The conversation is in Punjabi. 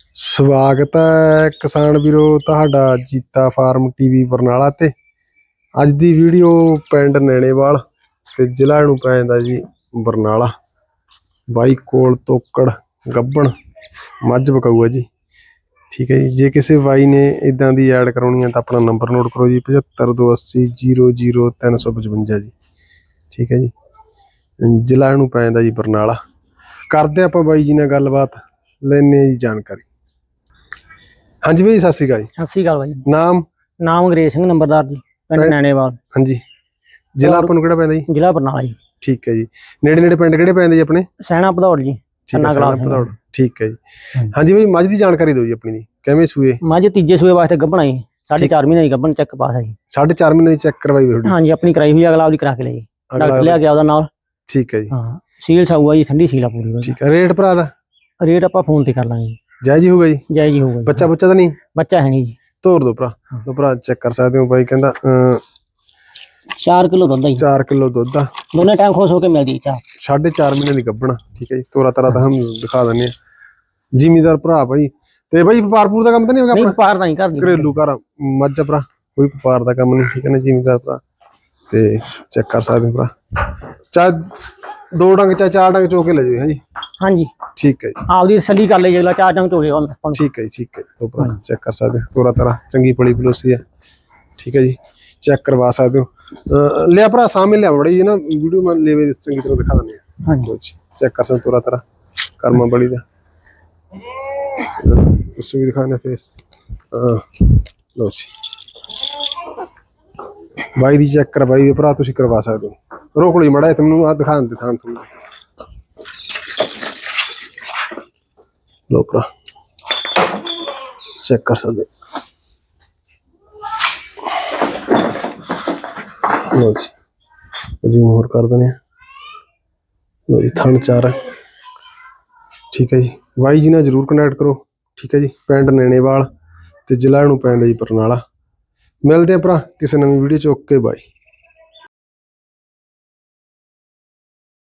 ਸਵਾਗਤ ਹੈ ਕਿਸਾਨ ਵੀਰੋ ਤੁਹਾਡਾ ਜੀਤਾ ਫਾਰਮ ਟੀਵੀ ਬਰਨਾਲਾ ਤੇ। ਅੱਜ ਦੀ ਵੀਡੀਓ ਪਿੰਡ ਨੈਣੇਵਾਲ ਤੇ ਜ਼ਿਲ੍ਹਾ ਨੂੰ ਪੈ ਜਾਂਦਾ ਜੀ ਬਰਨਾਲਾ। ਬਾਈ ਕੋਲ ਤੋਕੜ, ਗੱਬਣ, ਮੱਝ ਬਕਾਊ ਹੈ ਜੀ। ਠੀਕ ਹੈ ਜੀ, ਜੇ ਕਿਸੇ ਬਾਈ ਨੇ ਇਦਾਂ ਦੀ ਐਡ ਕਰਾਉਣੀ ਹੈ ਤਾਂ ਆਪਣਾ ਨੰਬਰ ਨੋਟ ਕਰੋ ਜੀ 7528000355 ਜੀ। ਠੀਕ ਹੈ ਜੀ, ਜ਼ਿਲ੍ਹਾ ਨੂੰ ਪੈ ਜਾਂਦਾ ਜੀ ਬਰਨਾਲਾ। ਕਰਦੇ ਆਪਾਂ ਬਾਈ ਜੀ ਨਾਲ ਗੱਲਬਾਤ ਲੈਣੇ ਜੀ ਜਾਣਕਾਰੀ। ਹਾਂਜੀ ਬਾਈ ਸਤਿ ਸ਼੍ਰੀ ਅਕਾਲ ਜੀ। ਸਤਿ ਸ਼੍ਰੀ ਅਕਾਲ ਬਾਈ। ਨਾਮ? ਨਾਮ ਅੰਗਰੇਜ਼ ਸਿੰਘ ਨੰਬਰਦਾਰ ਜੀ ਪਿੰਡ ਪਿੰਡ- ਨੈਣੇਵਾਲ। ਹਾਂਜੀ। ਜ਼ਿਲ੍ਹਾ ਆਪਾਂ ਨੂੰ ਕਿਹੜਾ ਪੈਂਦਾ ਜੀ? ਜ਼ਿਲ੍ਹਾ ਬਰਨਾਲਾ ਜੀ। ਠੀਕ ਹੈ ਜੀ। ਨੇੜੇ ਨੇੜੇ ਪਿੰਡ ਕਿਹੜੇ ਪੈਂਦੇ ਜੀ ਆਪਣੇ? ਸੈਣਾ ਭਦੌੜ ਜੀ ਠੀਕ ਹੈ ਕਲਾਸ ਸਾਰਾ ਭਦੌੜ। ਠੀਕ ਹੈ ਜੀ। ਹਾਂਜੀ। ਹਾਂਜੀ ਬਾਈ ਮੱਝ ਦੀ ਜਾਣਕਾਰੀ ਦਿਓ ਜੀ ਆਪਣੀ ਦੀ ਕਿਵੇਂ ਸੂਏ? ਮੱਝ ਤੀਜੇ ਸੂਏ ਵਾਸਤੇ ਗੱਭਣਾ ਜੀ। ਸਾਢੇ ਠੀਕ। ਚਾਰ ਮਹੀਨੇ ਦੀ ਗੱਭਣ ਚੈੱਕ ਪਾਸ ਹੈ ਜੀ। 4.5 ਮਹੀਨੇ ਦੀ ਚੈੱਕ ਕਰਵਾਈ ਹੋਈ ਤੁਹਾਡੀ? ਹਾਂਜੀ ਆਪਣੀ ਕਰਾਈ ਹੋਈ ਅਗਲਾ ਆਪਦੀ ਕਰਾ ਕੇ ਲਈ ਡਾਕਟਰ ਲਿਆ ਗਿਆ ਉਹਦਾ ਨਾਲ। ਠੀਕ ਹੈ ਜੀ। ਹਾਂ ਸੀਲ ਸਾਊਗਾ ਜੀ ਠੰਡੀ ਸੀਲ ਆ ਪੂਰੀ ਉਹਦੀ। ਠੀਕ ਹੈ ਰੇਟ ਭਰਾ ਦਾ? ਰੇਟ ਆਪਾਂ ਫੋਨ ਤੇ ਕਰ ਲਾਂਗੇ ਜੀ। ਜਾਇਜ਼ ਹੀ ਹੋਊਗਾ ਜੀ। ਜੈ ਜੀ ਹੋਊਗਾ ਜੀ। ਬੱਚਾ ਬੱਚਾ ਤਾਂ ਨਹੀਂ? ਬੱਚਾ ਹੈ ਨਹੀਂ ਜੀ। ਤੋਰ ਦੋ ਭਰਾ। ਦੋ ਭਰਾ ਚੈੱਕ ਕਰ ਸਕਦੇ ਹੋ ਬਾਈ ਕਹਿੰਦਾ 4 ਕਿਲੋ ਦੁੱਧ ਹੈ ਜੀ। 4 ਕਿਲੋ ਦੁੱਧ ਆ। ਦੋਨੇ ਟਾਈਮ ਖੁਸ਼ ਹੋ ਕੇ ਮਿਲਦੀ ਚਾਹ। 4.5 ਮਹੀਨੇ ਦੀ ਗੱਭਣਾ ਠੀਕ ਹੈ ਜੀ। ਤੋਰਾ ਤਰਾ ਤਾਂ ਹਮ ਦਿਖਾ ਦਿੰਨੇ ਆ ਜ਼ਿਮੀਦਾਰ ਭਰਾ ਭਾਈ ਤੇ ਬਾਈ ਵਪਾਰਪੂਰ ਦਾ ਕੰਮ ਤਾਂ ਨਹੀਂ ਹੋਗਾ ਨਹੀਂ ਆਪਣਾ? ਪਾਰ ਨਹੀਂ ਕਰਦੀ। ਘਰੇਲੂ ਘਰ ਮੱਝ ਆ ਭਰਾ। ਕੋਈ ਵਪਾਰ ਦਾ ਕੰਮ ਨਹੀਂ ਠੀਕ ਹੈ ਨਾ ਜ਼ਿਮੀਦਾਰ ਭਰਾ। ਤੇ ਚੈੱਕ ਕਰ ਸਕਦੇ ਹੋ ਭਰਾ। ਚਾ ਦੋ ਡੰਗ ਚਾ ਚਾਰ ਡੰਗ ਚੋ ਕੇ ਲੈ ਜਾਓ ਹਾਂਜੀ ਹਾਂਜੀ। ਠੀਕ ਹੈ ਜੀ। ਆਪਦੀ ਤਸੱਲੀ ਕਰ ਲਈ ਅਗਲਾ ਚਾਰ ਜੰਗ ਚੋਲੇ ਆਪਾਂ ਨੂੰ। ਠੀਕ ਹੈ ਜੀ ਠੀਕ ਹੈ। ਭਰਾ ਚੈੱਕ ਕਰ ਸਕਦੇ ਹੋ। ਤੋਰਾ ਤਰਾ ਚੰਗੀ ਪਲੀ ਪਲੋਸੀ ਹੈ। ਠੀਕ ਹੈ ਜੀ ਚੈੱਕ ਕਰਵਾ ਸਕਦੇ ਹੋ। ਲਿਆ ਭਰਾ ਸਾਹਮਣੇ ਲਿਆ ਬੜੀ ਜੀ ਨਾ ਵੀਡੀਓ ਮੈਂ ਲੈਵੇ ਚੰਗੀ ਤਰ੍ਹਾਂ ਦਿਖਾ ਦਿੰਦੇ ਹਾਂਜੀ। ਚੈੱਕ ਕਰ ਸਕਦੇ ਤੋਰਾ ਤਰਾ। ਕਰਮਾ ਬੜੀ ਦਾ। ਉਸ ਵੀ ਦਿਖਾਣਾ ਫੇਸ ਲੋ ਜੀ। ਬਾਈ ਦੀ ਚੈੱਕ ਕਰਵਾਈ ਭਰਾ ਤੁਸੀਂ ਕਰਵਾ ਸਕਦੇ ਹੋ। ਰੋਕ ਲਈ ਮੜਾ ਤੁਹਾਨੂੰ ਆ ਦਿਖਾਣ ਦਿਖਾਣ ਤੁਹਾਨੂੰ ਲੋ ਚੈੱਕ ਕਰ ਸਕਦੇ। ਲੋ ਜੀ ਜੀ ਹੋਰ ਕਰ ਦਿੰਦੇ ਆ। ਲੋ ਜੀ, ਥਣ ਚਾਰ ਠੀਕ ਹੈ ਜੀ ਬਾਈ ਜੀ ਨਾਲ ਜਰੂਰ ਕਨੈਕਟ ਕਰੋ। ਠੀਕ ਹੈ ਜੀ, ਪਿੰਡ ਨੈਣੇਵਾਲ ਤੇ ਜ਼ਿਲ੍ਹਾ ਨੂੰ ਪੈਂਦਾ ਜੀ ਬਰਨਾਲਾ। ਮਿਲਦੇ ਆ ਭਰਾ, ਕਿਸੇ ਨਵੀਂ ਵੀਡੀਓ ਚ, ਓਕੇ ਬਾਈ